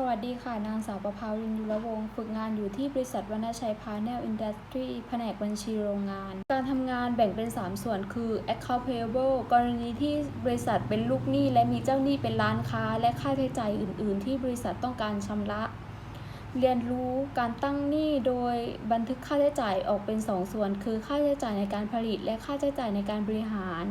สวัสดีค่ะ นางสาวประภาวินยุรวงศ์ฝึกงานอยู่ที่บริษัทวรรณชัยพาแนลอินดัสทรีแผนกบัญชีโรงงาน การทำงานแบ่งเป็น 3 ส่วนคือ account payable กรณีที่บริษัทเป็นลูกหนี้และมีเจ้าหนี้เป็นร้านค้า และค่าใช้จ่ายอื่น ๆ ที่บริษัทต้องการชำระ เรียนรู้การตั้งหนี้โดยบันทึกค่าใช้จ่ายออกเป็น 2 ส่วน คือค่าใช้จ่ายในการผลิต และค่าใช้จ่ายในการบริหาร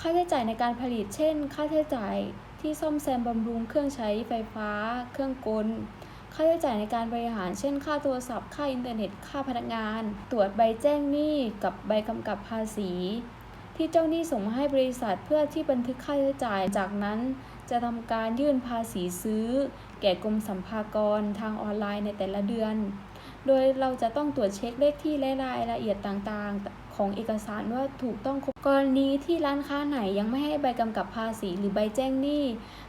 ค่าใช้จ่ายในการผลิต เช่น ค่าใช้จ่าย ที่ซ่อมแซมบำรุงเครื่องใช้ไฟฟ้า เครื่องกล ค่าใช้จ่ายในการบริหารเช่น ค่าโทรศัพท์ ค่าอินเทอร์เน็ต ค่าพนักงาน ตรวจใบแจ้งหนี้กับใบกำกับภาษี ที่เจ้าหนี้ส่งมาให้บริษัทเพื่อที่บันทึกค่าใช้จ่าย จากนั้นจะทำการยื่นภาษีซื้อ แก่กรมสัมภากรทางออนไลน์ในแต่ละเดือน โดยเราจะต้องตรวจเช็คเลขที่และรายละเอียดต่างๆ ของเอกสารว่าถูกต้องครบกรณีที่ร้านค้าไหนยังไม่ให้ใบกำกับภาษีหรือใบแจ้งหนี้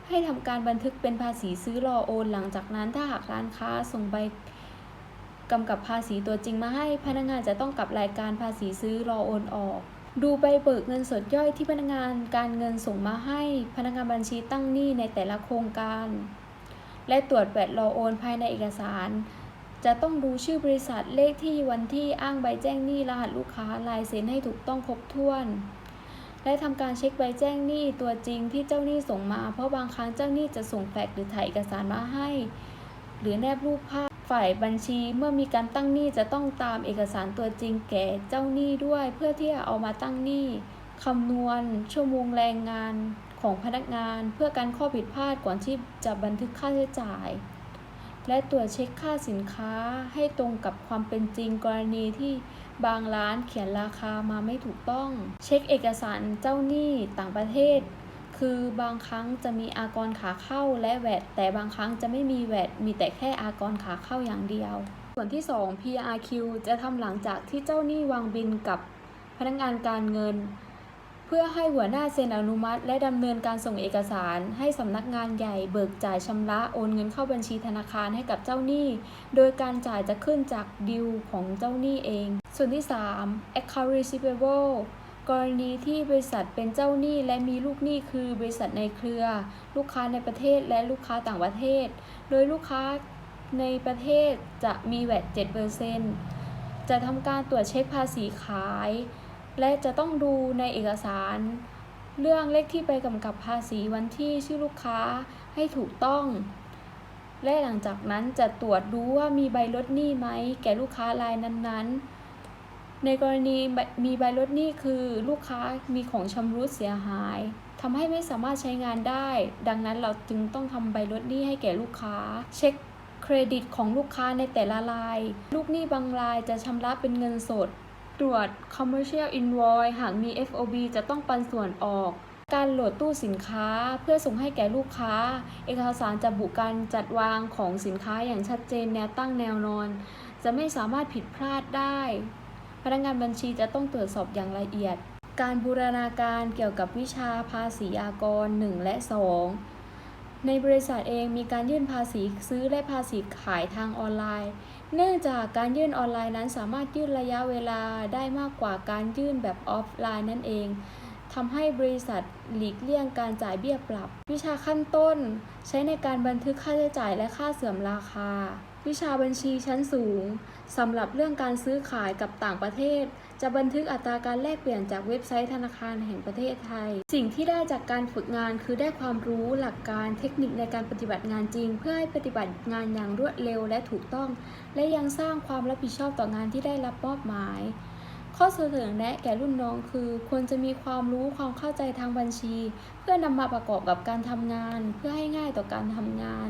ให้ทำการบันทึกเป็นภาษีซื้อรอโอน หลังจากนั้นถ้าหากร้านค้าส่งใบกำกับภาษีตัวจริงมาให้พนักงานจะต้องกลับรายการภาษีซื้อรอโอนออก ดูใบเบิกเงินสดย่อยที่พนักงานการเงินส่งมาให้ พนักงานบัญชีตั้งหนี้ในแต่ละโครงการ และตรวจแบตรอโอนภายในเอกสาร จะต้องดูชื่อบริษัทเลขที่วันที่อ้างใบแจ้งหนี้รหัสลูกค้าลายเซ็นให้ถูกต้องครบถ้วน และทำการเช็คใบแจ้งหนี้ตัวจริงที่เจ้าหนี้ส่งมา เพราะบางครั้งเจ้าหนี้จะส่งแฟกซ์หรือถ่ายเอกสารมาให้ หรือแนบรูปภาพฝ่ายบัญชีเมื่อมีการตั้งหนี้จะต้องตามเอกสารตัวจริงแก่เจ้าหนี้ด้วย เพื่อที่จะเอามาตั้งหนี้คำนวณ ชั่วโมงแรงงานของพนักงาน เพื่อการข้อผิดพลาดก่อนที่จะบันทึกค่าใช้จ่าย และตรวจเช็คค่าสินค้าให้ตรงกับความเป็นจริงกรณีที่บางร้านเขียนราคามาไม่ถูกต้อง เช็คเอกสารเจ้าหนี้ต่างประเทศ คือบางครั้งจะมีอากรขาเข้าและแวดแต่บางครั้งจะไม่มีแวดมีแต่แค่อากรขาเข้าอย่างเดียว ส่วนที่ 2 PRQ จะทำหลังจากที่เจ้าหนี้วางบินกับพนักงานการเงิน เพื่อให้หัวหน้าเซ็นอนุมัติ และดำเนินการส่งเอกสาร ให้สำนักงานใหญ่เบิกจ่ายชำระโอนเงินเข้าบัญชีธนาคารให้กับเจ้าหนี้ โดยการจ่ายจะขึ้นจากดิวของเจ้าหนี้เอง ส่วนที่ 3 account receivable กรณีที่บริษัทเป็นเจ้าหนี้และมีลูกหนี้คือบริษัทในเครือ ลูกค้าในประเทศและลูกค้าต่างประเทศ โดยลูกค้าในประเทศจะมีแวด7%จะทำการตรวจเช็คภาษีขาย และจะต้องดูในเอกสาร เรื่องเลขที่ไปกำกับภาษีวันที่ชื่อลูกค้าให้ถูกต้อง และหลังจากนั้นจะตรวจดูว่ามีใบลดหนี้ไหมแก่ลูกค้ารายนั้นๆ ในกรณีมีใบลดหนี้คือลูกค้ามีของชำรุดเสียหายทำให้ไม่สามารถใช้งานได้ ดังนั้นเราจึงต้องทำใบลดหนี้ให้แก่ลูกค้า เช็คเครดิตของลูกค้าในแต่ละราย ลูกหนี้บางรายจะชำระเป็นเงินสด ตรวจ commercial invoice หากมี FOB จะต้องปันส่วนออก การโหลดตู้สินค้าเพื่อส่งให้แก่ลูกค้า เอกสารจะบุการจัดวางของสินค้าอย่างชัดเจนแนวตั้งแนวนอน จะไม่สามารถผิดพลาดได้ พนักงานบัญชีจะต้องตรวจสอบอย่างละเอียด การบูรณาการเกี่ยวกับวิชาภาษีอากร 1 และ 2 ในบริษัทเองมีการยื่นภาษีซื้อและภาษีขายทางออนไลน์ เนื่องจากการยื่นออนไลน์นั้นสามารถยืดระยะเวลาได้มากกว่าการยื่นแบบออฟไลน์นั่นเองทำให้บริษัทหลีกเลี่ยงการจ่ายเบี้ยปรับ วิชาขั้นต้น ใช้ในการบันทึกค่าใช้จ่ายและค่าเสื่อมราคา วิชาบัญชีชั้นสูงสำหรับเรื่องการซื้อขายกับต่างประเทศ จะบันทึกอัตราการแลกเปลี่ยนจากเว็บไซต์ธนาคารแห่งประเทศไทย สิ่งที่ได้จากการฝึกงานคือได้ความรู้หลักการเทคนิคในการปฏิบัติงานจริง เพื่อให้ปฏิบัติงานอย่างรวดเร็วและถูกต้อง และยังสร้างความรับผิดชอบต่องานที่ได้รับมอบหมาย ข้อเสนอแนะแก่รุ่นน้องคือ ควรจะมีความรู้ความเข้าใจทางบัญชี เพื่อนำมาประกอบกับการทำงาน เพื่อให้ง่ายต่อการทำงาน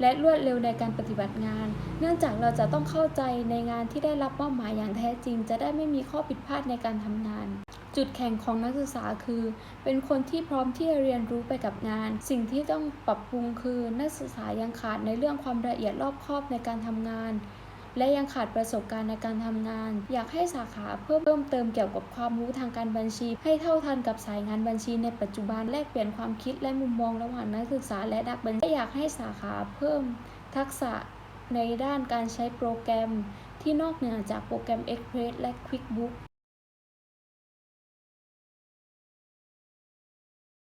และรวดเร็วในการปฏิบัติงาน เนื่องจากเราจะต้องเข้าใจในงานที่ได้รับมอบหมายอย่างแท้จริง จะได้ไม่มีข้อผิดพลาดในการทำงาน จุดแข็งของนักศึกษาคือ เป็นคนที่พร้อมที่จะเรียนรู้ไปกับงาน สิ่งที่ต้องปรับปรุงคือ นักศึกษายังขาดในเรื่องความละเอียดรอบคอบในการทำงาน และยังขาดประสบการณ์ในการทำงาน อยากให้สาขาเพิ่มเพิ่มเติมเกี่ยวกับความรู้ทางการบัญชี ให้เท่าทันกับสายงานบัญชีในปัจจุบันแลกเปลี่ยนความคิดและมุมมองระหว่างนักศึกษาและนักบัญชี อยากให้สาขาเพิ่มทักษะในด้านการใช้โปรแกรมที่นอกเหนือจากโปรแกรม Express และ QuickBooks